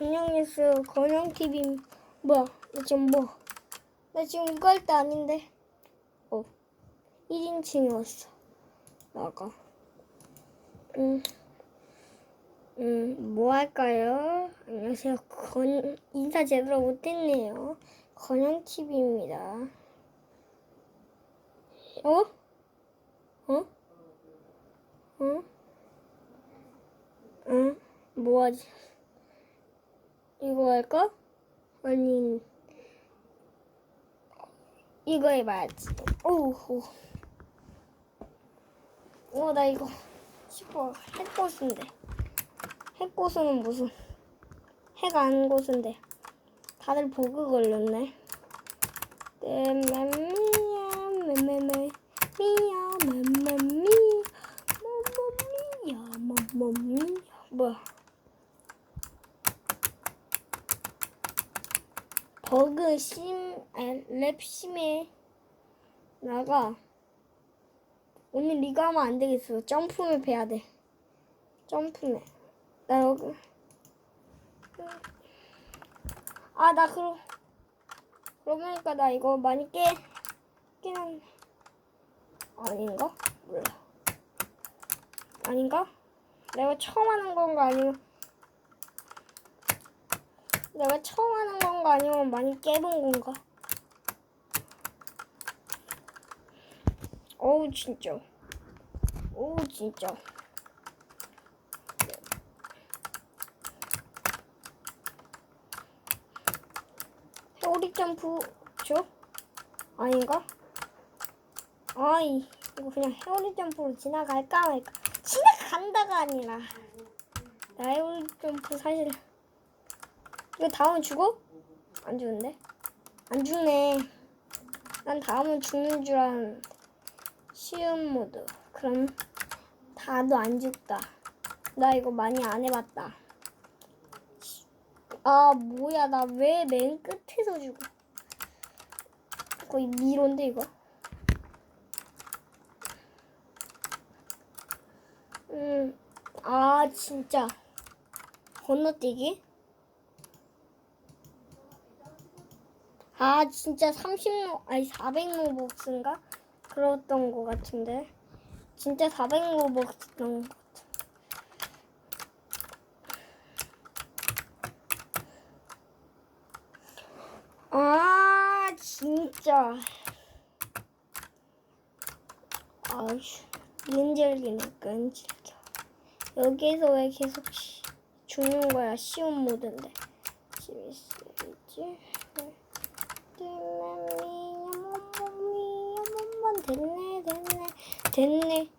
안녕했어요. 건영TV. 뭐야? 나 지금 뭐? 나 지금 이거 할 때 아닌데. 어. 1인칭이었어. 나가. 음. 음, 뭐 할까요? 안녕하세요. 건, 인사 제대로 못했네요. 건영TV입니다. 어? 어? 어? 응? 뭐 하지? 이거 할까? 아니, 이거 해봐야지. 오우, 오, 나 이거 싶어. 핵고수인데. 핵고수는 무슨, 핵안 고수인데. 다들 보그 걸렸네. 맘마미야, 맘마미, 미야, 맘마미, 맘마미야, 맘마미야. 뭐야? 버그 심, 아니, 랩 심해. 나가. 오늘 이거 하면 안 되겠어. 점프맵 해야 돼. 점프맵. 나 여기. 아, 나 그러, 그러고 보니까 나 이거 많이 깨, 깨는, 아닌가? 몰라. 아닌가? 내가 처음 하는 건가 아니면, 내가 처음 하는 건가 아니면 많이 깨본 건가? 어우 진짜. 어우 진짜. 회오리 점프 줘? 아닌가? 아이 이거 그냥 회오리 점프로 지나갈까 말까 지나간다가 아니라 나 회오리 점프 사실 이거 다음은 죽어? 안 죽는데? 안 죽네. 난 다음은 죽는 줄 알았는데. 쉬운 모드. 그럼 다도 안 죽다. 나 이거 많이 안 해봤다. 아 뭐야 나 왜 맨 끝에서 죽어? 거의 미로인데 이거. 음, 아 진짜 건너뛰기? 아 진짜 30로 아니 400로벅스인가? 그랬던 것 같은데. 진짜 400로벅스던 것 같아. 아 진짜. 아휴 끈질기네 끈질겨. 여기서 왜 계속 시- 죽는 거야? 쉬운 모드인데. 재밌지 됐네 됐네. 됐네.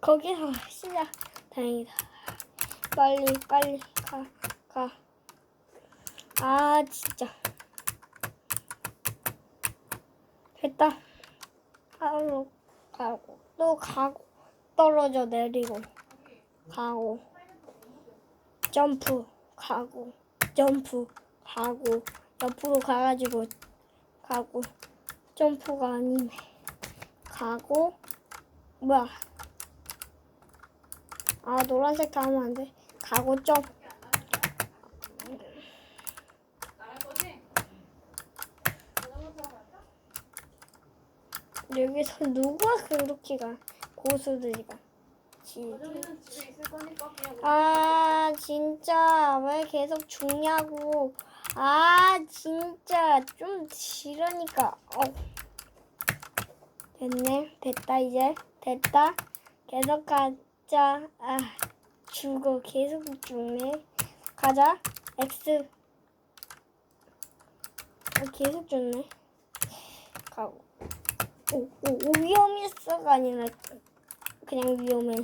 거기서 시작. 다행이다. 빨리 빨리 가 가 아 진짜. 됐다. 하루 가고. 또 가고. 떨어져 내리고. 가고. 점프. 가고. 점프. 가고 옆으로 가가지고 가고 점프가 아니네. 가고 뭐야? 아 노란색 다 하면 안 돼. 가고 점. 여기서 누가 그렇게 가 고수들이 가? 아 진짜. 왜 계속 죽냐고 아 진짜 좀 지르니까. 어. 됐네. 됐다 이제. 됐다. 계속 가자. 아 죽어 계속 죽네. 가자. X. 아, 계속 죽네. 가고. 오, 오, 오 위험했어가 아니라 그냥 위험해.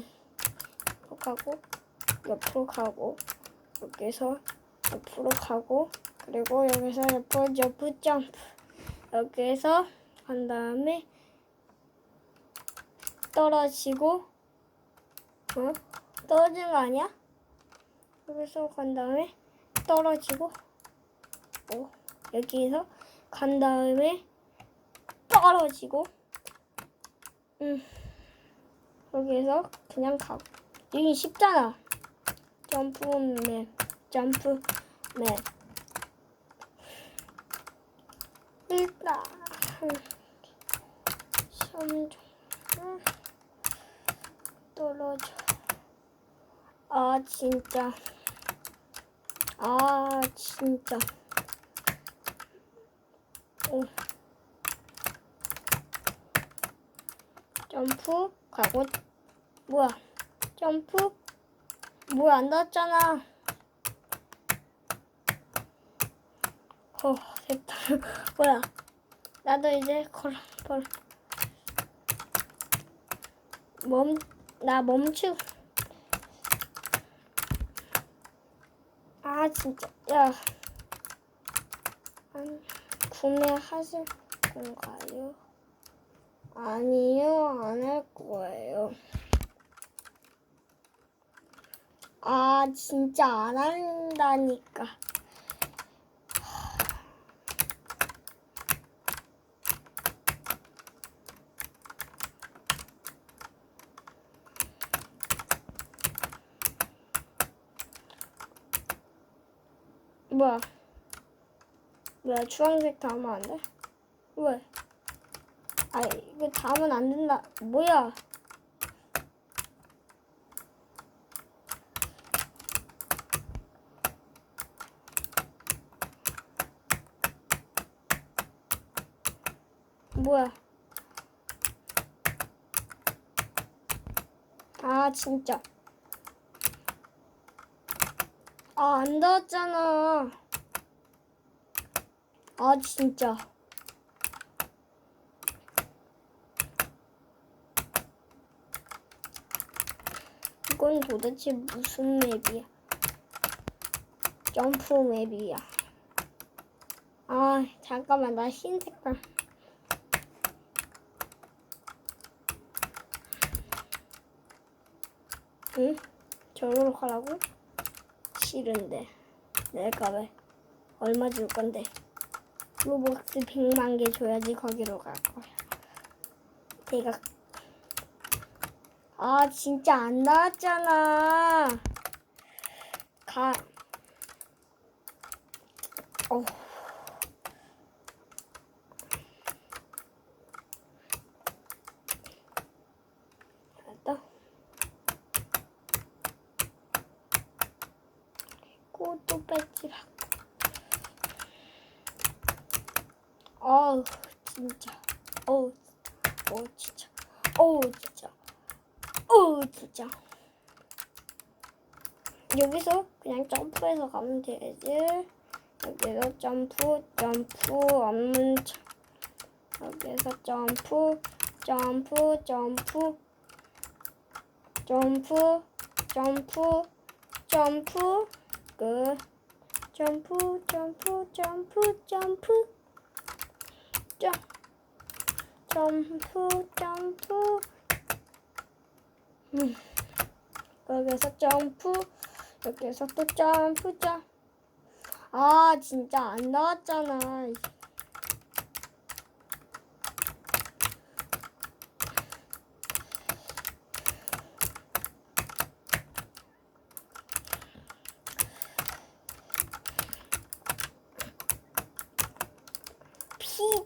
가고. 옆으로 가고. 여기서 옆으로 가고 그리고 여기서 옆으로 옆으로 점프 여기서 간 다음에 떨어지고 어? 떨어지는 거 아니야? 여기서 간 다음에 떨어지고 어? 여기서 간 다음에 떨어지고 음 여기서 그냥 가고 여기 쉽잖아 점프맨 점프 맵 일단 점점 떨어져. 아 진짜. 아 진짜. 오. 점프 가고 뭐야. 점프? 뭐야 안 닿았잖아. 어 됐다 뭐야? 나도 이제 걸어 걸어 멈나 멈추. 아 진짜. 야. 안, 구매하실 건가요? 아니요 안 할 거예요. 아 진짜 안 한다니까 뭐야? 왜 주황색 담으면 안 돼? 왜? 아 이거 담으면 안 된다. 뭐야? 뭐야? 아 진짜 아 안 닿았잖아. 아 진짜. 이건 도대체 무슨 맵이야? 점프 맵이야. 아 잠깐만 나 흰 색깔. 응? 저기로 가라고? 싫은데. 내가 왜 얼마 줄 건데? 로벅스 100만 개 줘야지 거기로 갈 거야. 내가 아 진짜 안 나왔잖아. 가. 어. 됐다 그리고 또 배지 받고 어우 진짜. 어우 어우 진짜. 어우 진짜. 어우 진짜. 여기서 그냥 점프해서 가면 되지. 여기서 점프 점프 없는 척 여기서 점프 점프 점프. 점프 점프 점프. 끝. 점프 점프 점프 점프 점 점프 점프. 음. 여기서 점프 여기서 또 점프 점 아 진짜 안 나왔잖아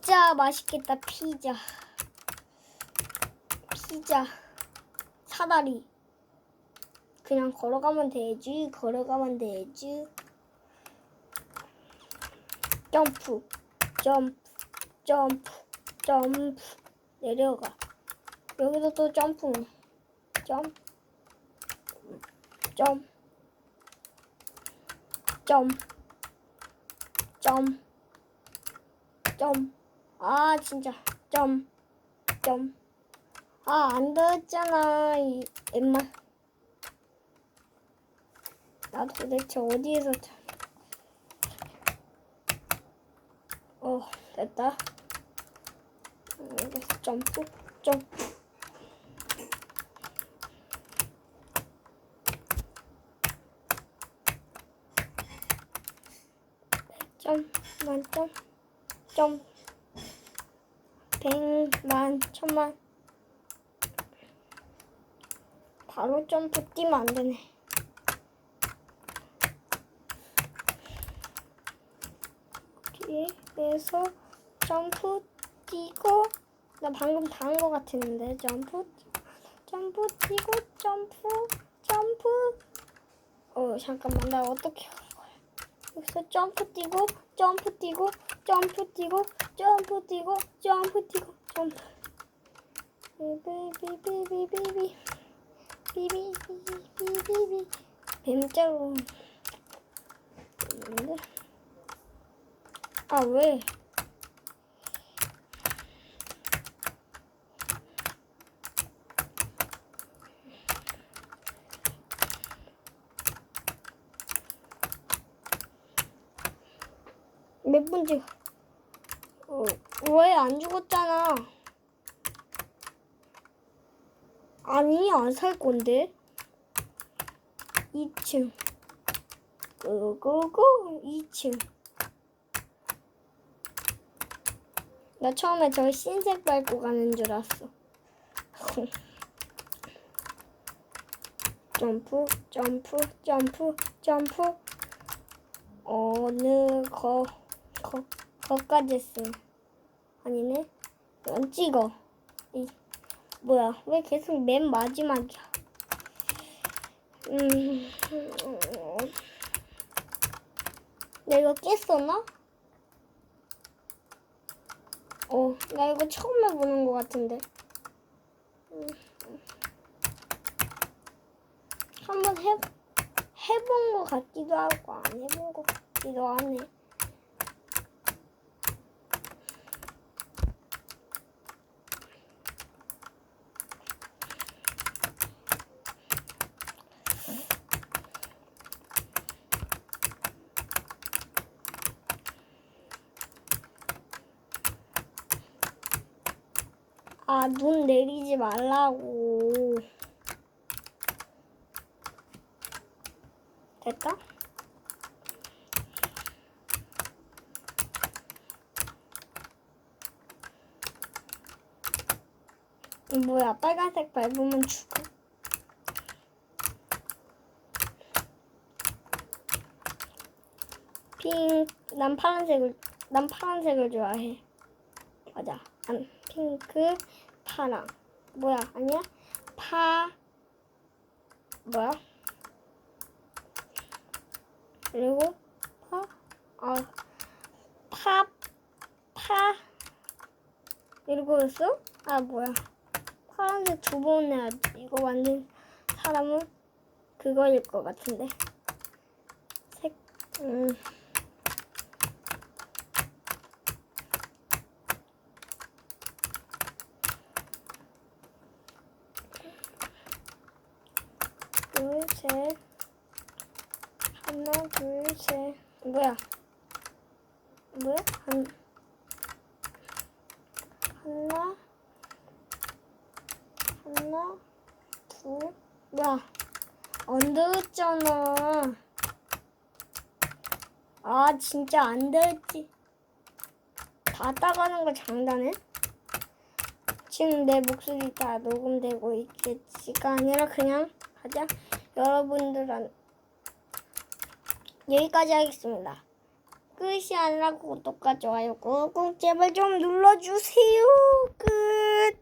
피자 맛있겠다 피자. 피자. 사다리. 그냥 걸어가면 되지 걸어가면 되지. 점프 점프 점프 점프. 내려가. 여기서 또 점프 점프 점프 점프 점프 점. 아 진짜 점. 점. 아 안 닿았잖아 이 엠마. 나 도대체 어디에서 참- 어 됐다. 여기서 점프 점. 점 만점 점 백만 천만. 바로 점프 뛰면 안 되네. 뒤에서 점프 뛰고 나 방금 당한 것 같았는데. 점프 점프 뛰고 점프 점프. 어 잠깐만. 나 어떻게 하는 거야? 여기서 점프 뛰고 점프 뛰고 점프 뛰고 점프 뛰고 점프 뛰고 점프 비비비비비비 뱀자로 있는데 아 왜? 몇 번째? 어, 왜 안 죽었잖아? 아니, 안 살 건데. 2층. 고고고 2층. 나 처음에 저 흰색 밟고 가는 줄 알았어. 점프, 점프, 점프, 점프. 어느 거, 거, 거까지 했어. 아니네. 이건 찍어. 이, 뭐야, 왜 계속 맨 마지막이야? 음, 내가 깼었나? 어, 나 이거 처음 해보는 것 같은데. 음, 한번 해, 해본 것 같기도 하고, 안 해본 것 같기도 하네. 아, 눈 내리지 말라고. 됐다? 뭐야, 빨간색 밟으면 죽어. 핑, 난 파란색을, 난 파란색을 좋아해. 맞아. 난 핑크, 파랑. 뭐야, 아니야? 파, 뭐야? 그리고 파, 아, 파, 파. 이러고 있어? 아, 뭐야. 파란색 두 번 해야 지 이거 만든 사람은 그거일 것 같은데. 색, 음. 둘, 셋. 하나, 둘, 셋. 뭐야? 뭐야? 한, 하나, 하나, 둘. 뭐야? 안 되었잖아. 아, 진짜 안 되었지. 다 따가는 거 장난해? 지금 내 목소리 다 녹음되고 있겠지가 아니라 그냥 하자. 여러분들은 여기까지 하겠습니다. 끝이 아니라 구독과 좋아요 꾹꾹 제발 좀 눌러주세요. 끝.